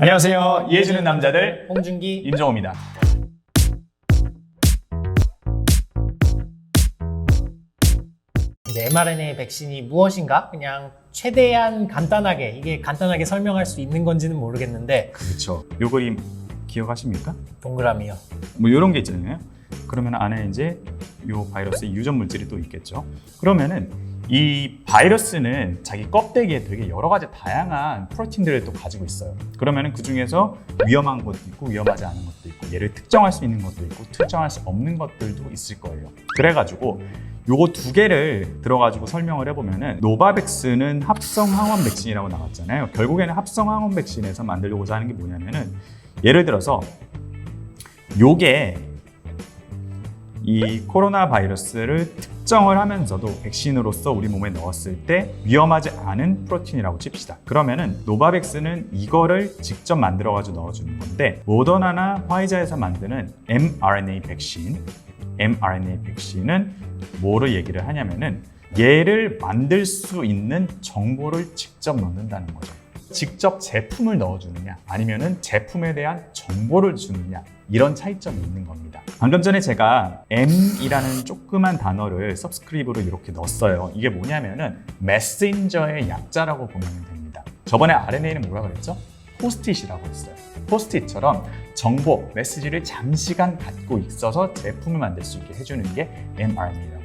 안녕하세요. 이해주는 남자들 홍준기 임정호입니다. 이제 mRNA 백신이 무엇인가 그냥 최대한 간단하게 이게 간단하게 설명할 수 있는 건지는 모르겠는데 그렇죠. 요 그림 기억하십니까? 동그라미요. 뭐 이런 게 있잖아요. 그러면 안에 이제 요 바이러스의 유전 물질이 또 있겠죠. 그러면은 이 바이러스는 자기 껍데기에 되게 여러 가지 다양한 프로틴들을 또 가지고 있어요. 그러면은 그 중에서 위험한 것도 있고 위험하지 않은 것도 있고 얘를 특정할 수 있는 것도 있고 특정할 수 없는 것들도 있을 거예요. 그래가지고 요거 두 개를 들어가지고 설명을 해보면은 노바백스는 합성 항원 백신이라고 나왔잖아요. 결국에는 합성 항원 백신에서 만들고자 하는 게 뭐냐면은 예를 들어서 요게 이 코로나 바이러스를 특정을 하면서도 백신으로서 우리 몸에 넣었을 때 위험하지 않은 프로틴이라고 칩시다. 그러면은 노바백스는 이거를 직접 만들어 가지고 넣어주는 건데 모더나나 화이자에서 만드는 mRNA 백신, mRNA 백신은 뭐를 얘기를 하냐면은 얘를 만들 수 있는 정보를 직접 넣는다는 거죠. 직접 제품을 넣어주느냐 아니면은 제품에 대한 정보를 주느냐 이런 차이점이 있는 겁니다. 방금 전에 제가 M이라는 조그만 단어를 서브스크립으로 이렇게 넣었어요. 이게 뭐냐면은 메신저의 약자라고 보면 됩니다. 저번에 RNA는 뭐라 그랬죠? 포스트잇이라고 했어요. 포스트잇처럼 정보, 메시지를 장시간 갖고 있어서 제품을 만들 수 있게 해주는 게 mRNA라고.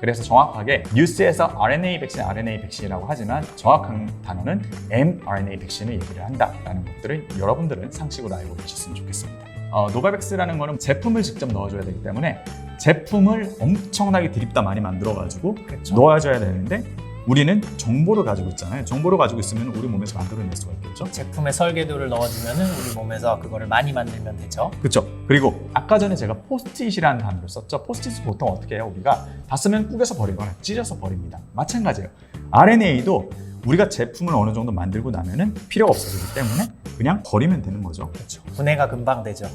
그래서 정확하게 뉴스에서 RNA 백신, RNA 백신이라고 하지만 정확한 단어는 mRNA 백신을 얘기를 한다라는 것들을 여러분들은 상식으로 알고 계셨으면 좋겠습니다. 어, 노바백스라는 거는 제품을 직접 넣어줘야 되기 때문에 제품을 엄청나게 드립다 많이 만들어가지고 그렇죠. 넣어줘야 되는데 우리는 정보를 가지고 있잖아요. 정보를 가지고 있으면 우리 몸에서 만들어낼 수가 있겠죠. 제품의 설계도를 넣어주면은 우리 몸에서 그거를 많이 만들면 되죠. 그렇죠. 그리고 아까 전에 제가 포스트잇이라는 단어를 썼죠. 포스트잇은 보통 어떻게 해요? 우리가 다 쓰면 꾸겨서 버리거나 찢어서 버립니다. 마찬가지예요. RNA도 우리가 제품을 어느 정도 만들고 나면은 필요가 없어지기 때문에 그냥 버리면 되는 거죠. 그렇죠. 분해가 금방 되죠.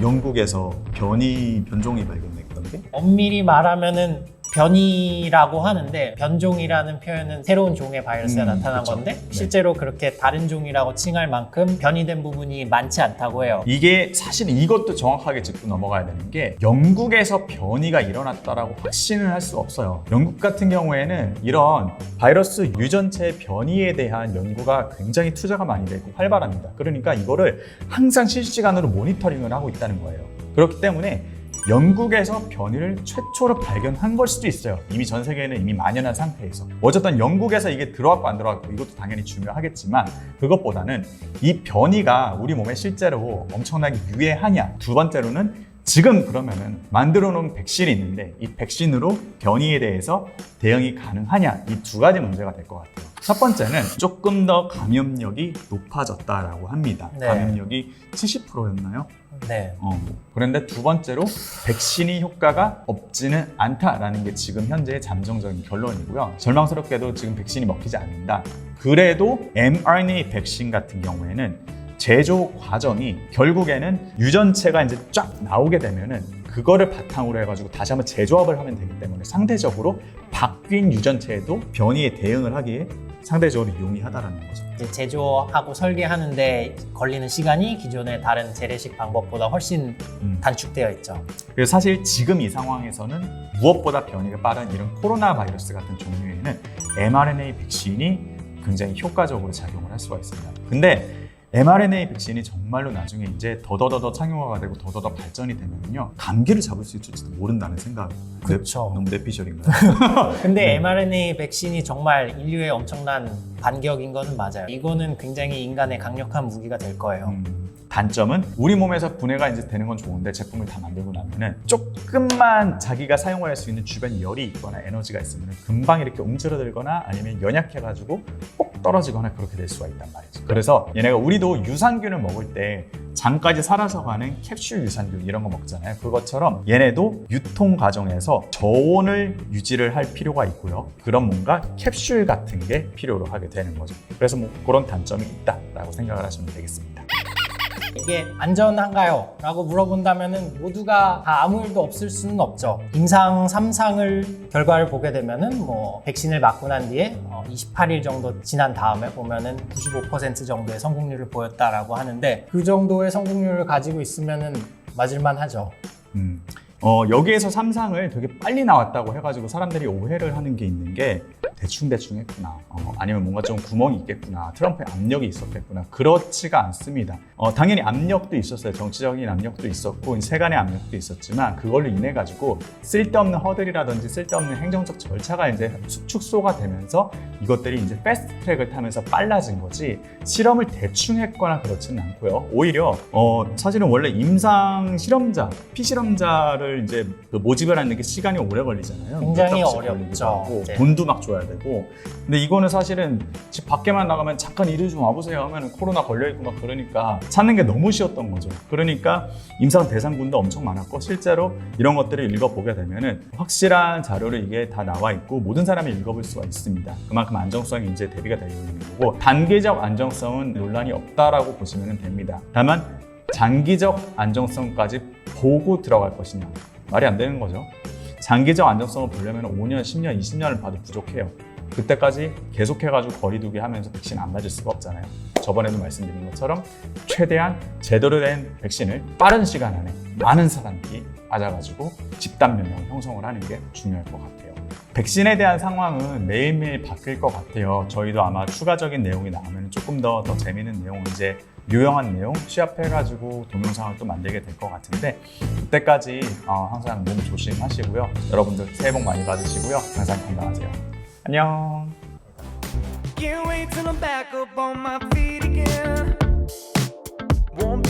영국에서 변이 변종이 발견됐던 게 엄밀히 말하면은 변이라고 하는데 변종이라는 표현은 새로운 종의 바이러스가 음, 나타난 그쵸. 건데 네. 실제로 그렇게 다른 종이라고 칭할 만큼 변이된 부분이 많지 않다고 해요. 이게 사실 이것도 정확하게 짚고 넘어가야 되는 게 영국에서 변이가 일어났다라고 확신을 할 수 없어요. 영국 같은 경우에는 이런 바이러스 유전체 변이에 대한 연구가 굉장히 투자가 많이 되고 활발합니다. 그러니까 이거를 항상 실시간으로 모니터링을 하고 있다는 거예요. 그렇기 때문에 영국에서 변이를 최초로 발견한 걸 수도 있어요. 이미 전 세계에는 이미 만연한 상태에서. 어쨌든 영국에서 이게 들어왔고 안 들어왔고 이것도 당연히 중요하겠지만 그것보다는 이 변이가 우리 몸에 실제로 엄청나게 유해하냐. 두 번째로는 지금 그러면은 만들어 놓은 백신이 있는데 이 백신으로 변이에 대해서 대응이 가능하냐. 이 두 가지 문제가 될 것 같아요. 첫 번째는 조금 더 감염력이 높아졌다라고 합니다. 네. 감염력이 70%였나요? 네. 어, 그런데 두 번째로 백신이 효과가 없지는 않다라는 게 지금 현재의 잠정적인 결론이고요. 절망스럽게도 지금 백신이 먹히지 않는다. 그래도 mRNA 백신 같은 경우에는 제조 과정이 결국에는 유전체가 이제 쫙 나오게 되면은 그거를 바탕으로 해가지고 다시 한번 재조합을 하면 되기 때문에 상대적으로 바뀐 유전체에도 변이에 대응을 하기에 상대적으로 용이하다라는 거죠. 이제 제조하고 설계하는데 걸리는 시간이 기존의 다른 재래식 방법보다 훨씬 음. 단축되어 있죠. 그래서 사실 지금 이 상황에서는 무엇보다 변이가 빠른 이런 코로나 바이러스 같은 종류에는 mRNA 백신이 굉장히 효과적으로 작용을 할 수가 있습니다. 근데 mRNA 백신이 정말로 나중에 이제 더더더더 상용화가 되고 더더더 발전이 되면요 감기를 잡을 수 있을지도 모른다는 생각. 그쵸. 너무 내피셜인가요? 근데 네. mRNA 백신이 정말 인류의 엄청난 반격인 거는 맞아요. 이거는 굉장히 인간의 강력한 무기가 될 거예요. 음, 단점은 우리 몸에서 분해가 이제 되는 건 좋은데 제품을 다 만들고 나면은 조금만 자기가 사용할 수 있는 주변 열이 있거나 에너지가 있으면 금방 이렇게 움츠러들거나 아니면 연약해가지고 꼭 떨어지거나 그렇게 될 수가 있단 말이죠. 그래서 얘네가 우리도 유산균을 먹을 때 장까지 살아서 가는 캡슐 유산균 이런 거 먹잖아요. 그것처럼 얘네도 유통 과정에서 저온을 유지를 할 필요가 있고요. 그런 뭔가 캡슐 같은 게 필요로 하게 되는 거죠. 그래서 뭐 그런 단점이 있다라고 생각을 하시면 되겠습니다. 이게 안전한가요? 라고 물어본다면 모두가 다 아무 일도 없을 수는 없죠. 임상 3상을 결과를 보게 되면은 뭐 백신을 맞고 난 뒤에 어, 28일 정도 지난 다음에 보면은 95% 정도의 성공률을 보였다라고 하는데 그 정도의 성공률을 가지고 있으면은 맞을만 하죠. 음. 어, 여기에서 삼상을 되게 빨리 나왔다고 해가지고 사람들이 오해를 하는 게 있는 게 대충대충 했구나. 어, 아니면 뭔가 좀 구멍이 있겠구나. 트럼프의 압력이 있었겠구나. 그렇지가 않습니다. 어, 당연히 압력도 있었어요. 정치적인 압력도 있었고, 세간의 압력도 있었지만, 그걸로 인해 가지고 쓸데없는 허들이라든지 쓸데없는 행정적 절차가 이제 축소가 되면서 이것들이 이제 패스트 트랙을 타면서 빨라진 거지, 실험을 대충 했거나 그렇지는 않고요. 오히려, 어, 사실은 원래 임상 실험자, 피실험자를 이제 그 모집을 하는 게 시간이 오래 걸리잖아요. 굉장히 어렵죠. 네. 돈도 막 줘야 되고. 근데 이거는 사실은 집 밖에만 나가면 잠깐 이리 좀 와보세요 하면 코로나 걸려있고 막 그러니까 찾는 게 너무 쉬웠던 거죠. 그러니까 임상 대상군도 엄청 많았고 실제로 이런 것들을 읽어보게 되면은 확실한 자료를 이게 다 나와 있고 모든 사람이 읽어볼 수가 있습니다. 그만큼 안정성이 이제 대비가 되어 있는 거고 단계적 안정성은 논란이 없다라고 보시면 됩니다. 다만 장기적 안정성까지 보고 들어갈 것이냐 말이 안 되는 거죠. 장기적 안정성을 보려면 5년, 10년, 20년을 봐도 부족해요. 그때까지 계속해가지고 거리두기 하면서 백신 안 맞을 수가 없잖아요. 저번에도 말씀드린 것처럼 최대한 제대로 된 백신을 빠른 시간 안에 많은 사람들이 맞아가지고 집단 면역을 형성을 하는 게 중요할 것 같아요. 백신에 대한 상황은 매일매일 바뀔 것 같아요. 저희도 아마 추가적인 내용이 나오면 조금 더, 더 재미있는 내용, 이제 유용한 내용 취합해가지고 동영상을 또 만들게 될 것 같은데 그때까지 어, 항상 몸 조심하시고요. 여러분들 새해 복 많이 받으시고요. 항상 건강하세요. 안녕. Can't wait till I'm back up on my feet again. Won't